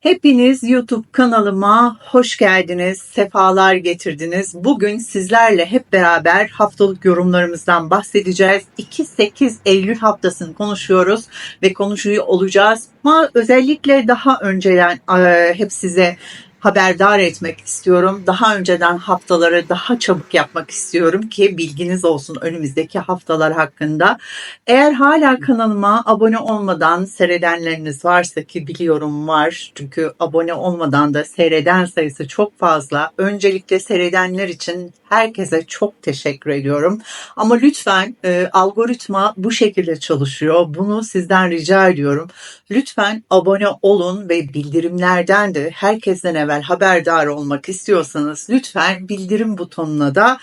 Hepiniz YouTube kanalıma hoş geldiniz, sefalar getirdiniz. Bugün sizlerle hep beraber haftalık yorumlarımızdan bahsedeceğiz. 2-8 Eylül haftasını konuşuyoruz ve konuşuyor olacağız. Ama özellikle daha önceden hep size haberdar etmek istiyorum. Daha önceden haftaları daha çabuk yapmak istiyorum ki bilginiz olsun önümüzdeki haftalar hakkında. Eğer hala kanalıma abone olmadan seyredenleriniz varsa ki biliyorum var. Çünkü abone olmadan da seyreden sayısı çok fazla. Öncelikle seyredenler için herkese çok teşekkür ediyorum. Ama lütfen e, algoritma bu şekilde çalışıyor. Bunu sizden rica ediyorum. Lütfen abone olun ve bildirimlerden de herkesten evvel haberdar olmak istiyorsanız lütfen bildirim butonuna da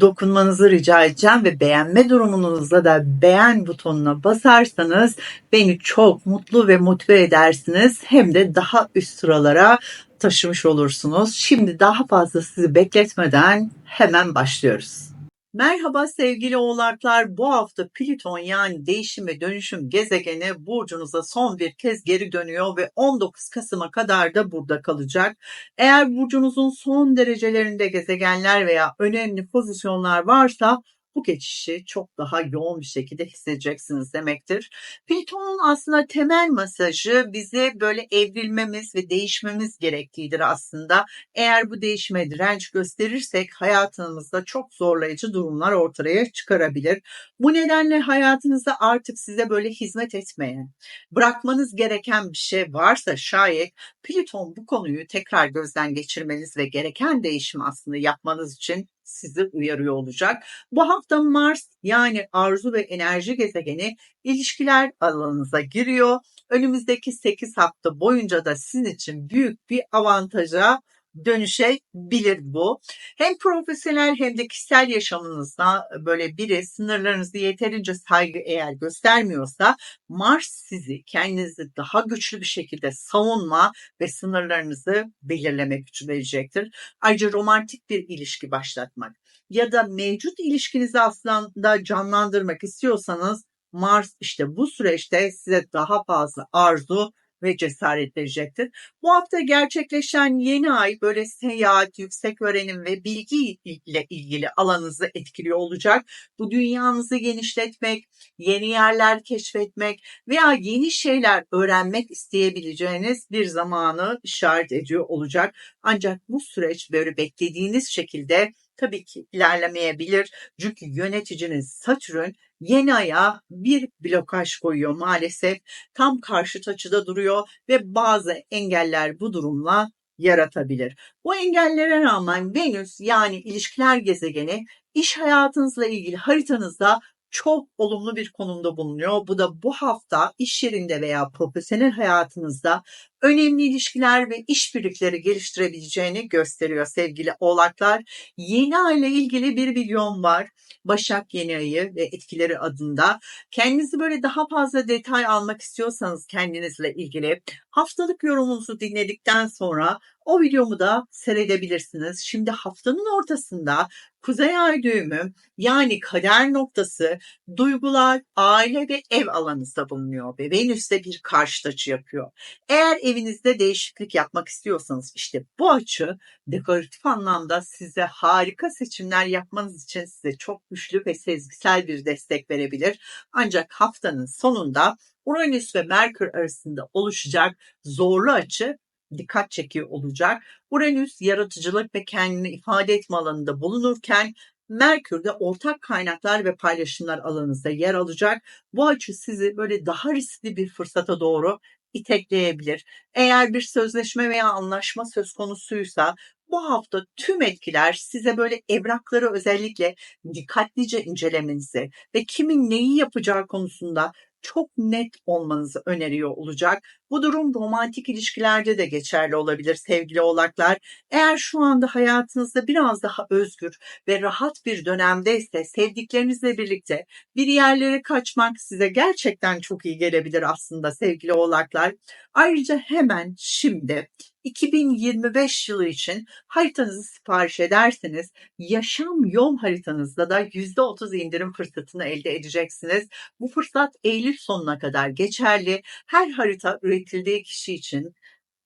dokunmanızı rica edeceğim ve beğenme durumunuzda da beğen butonuna basarsanız beni çok mutlu ve motive edersiniz. Hem de daha üst sıralara taşımış olursunuz. Şimdi daha fazla sizi bekletmeden hemen başlıyoruz. Merhaba sevgili oğlaklar. Bu hafta Plüton yani değişim ve dönüşüm gezegeni burcunuza son bir kez geri dönüyor ve 19 Kasım'a kadar da burada kalacak. Eğer burcunuzun son derecelerinde gezegenler veya önemli pozisyonlar varsa bu geçişi çok daha yoğun bir şekilde hissedeceksiniz demektir. Plüton'un aslında temel mesajı bize böyle evrilmemiz ve değişmemiz gerektiğidir aslında. Eğer bu değişime direnç gösterirsek hayatımızda çok zorlayıcı durumlar ortaya çıkarabilir. Bu nedenle hayatınızda artık size böyle hizmet etmeyen, bırakmanız gereken bir şey varsa şayet Plüton bu konuyu tekrar gözden geçirmeniz ve gereken değişimi aslında yapmanız için sizi uyarıyor olacak. Bu hafta Mars yani arzu ve enerji gezegeni ilişkiler alanınıza giriyor. Önümüzdeki 8 hafta boyunca da sizin için büyük bir avantaja dönüşebilir bu. Hem profesyonel hem de kişisel yaşamınızda böyle biri sınırlarınızı yeterince saygı eğer göstermiyorsa Mars sizi kendinizi daha güçlü bir şekilde savunma ve sınırlarınızı belirleme gücü verecektir. Ayrıca romantik bir ilişki başlatmak ya da mevcut ilişkinizi aslında canlandırmak istiyorsanız Mars işte bu süreçte size daha fazla arzu ve cesaret verecektir. Bu hafta gerçekleşen yeni ay böyle seyahat, yüksek öğrenim ve bilgi ile ilgili alanınızı etkiliyor olacak. Bu dünyanızı genişletmek, yeni yerler keşfetmek veya yeni şeyler öğrenmek isteyebileceğiniz bir zamanı işaret ediyor olacak. Ancak bu süreç böyle beklediğiniz şekilde tabii ki ilerlemeyebilir. Çünkü yöneticiniz Satürn yeni aya bir blokaj koyuyor maalesef. Tam karşı açıda duruyor ve bazı engeller bu durumla yaratabilir. Bu engellere rağmen Venüs yani ilişkiler gezegeni iş hayatınızla ilgili haritanızda çok olumlu bir konumda bulunuyor. Bu da bu hafta iş yerinde veya profesyonel hayatınızda önemli ilişkiler ve işbirlikleri geliştirebileceğini gösteriyor sevgili oğlaklar. Yeni ay ile ilgili bir milyon var. Başak yeni ayı ve etkileri adında. Kendinizi böyle daha fazla detay almak istiyorsanız kendinizle ilgili haftalık yorumunuzu dinledikten sonra o videomu da seyredebilirsiniz. Şimdi haftanın ortasında Kuzey Ay düğümü yani kader noktası duygular, aile ve ev alanınızda bulunuyor ve Venüs'te bir karşıt açı yapıyor. Eğer evinizde değişiklik yapmak istiyorsanız işte bu açı dekoratif anlamda size harika seçimler yapmanız için size çok güçlü ve sezgisel bir destek verebilir. Ancak haftanın sonunda Uranüs ve Merkür arasında oluşacak zorlu açı dikkat çekiyor olacak. Uranüs yaratıcılık ve kendini ifade etme alanında bulunurken Merkür de ortak kaynaklar ve paylaşımlar alanınızda yer alacak. Bu açı sizi böyle daha riskli bir fırsata doğru itekleyebilir. Eğer bir sözleşme veya anlaşma söz konusuysa bu hafta tüm etkiler size böyle evrakları özellikle dikkatlice incelemenizi ve kimin neyi yapacağı konusunda çok net olmanızı öneriyor olacak. Bu durum romantik ilişkilerde de geçerli olabilir sevgili oğlaklar. Eğer şu anda hayatınızda biraz daha özgür ve rahat bir dönemdeyse sevdiklerinizle birlikte bir yerlere kaçmak size gerçekten çok iyi gelebilir aslında sevgili oğlaklar. Ayrıca hemen şimdi 2025 yılı için haritanızı sipariş ederseniz yaşam yol haritanızda da %30 indirim fırsatını elde edeceksiniz. Bu fırsat Eylül sonuna kadar geçerli. Her harita üretildiği kişi için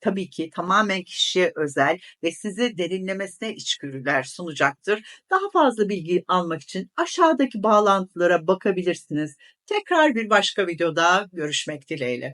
tabii ki tamamen kişiye özel ve sizi derinlemesine içgörüler sunacaktır. Daha fazla bilgi almak için aşağıdaki bağlantılara bakabilirsiniz. Tekrar bir başka videoda görüşmek dileğiyle.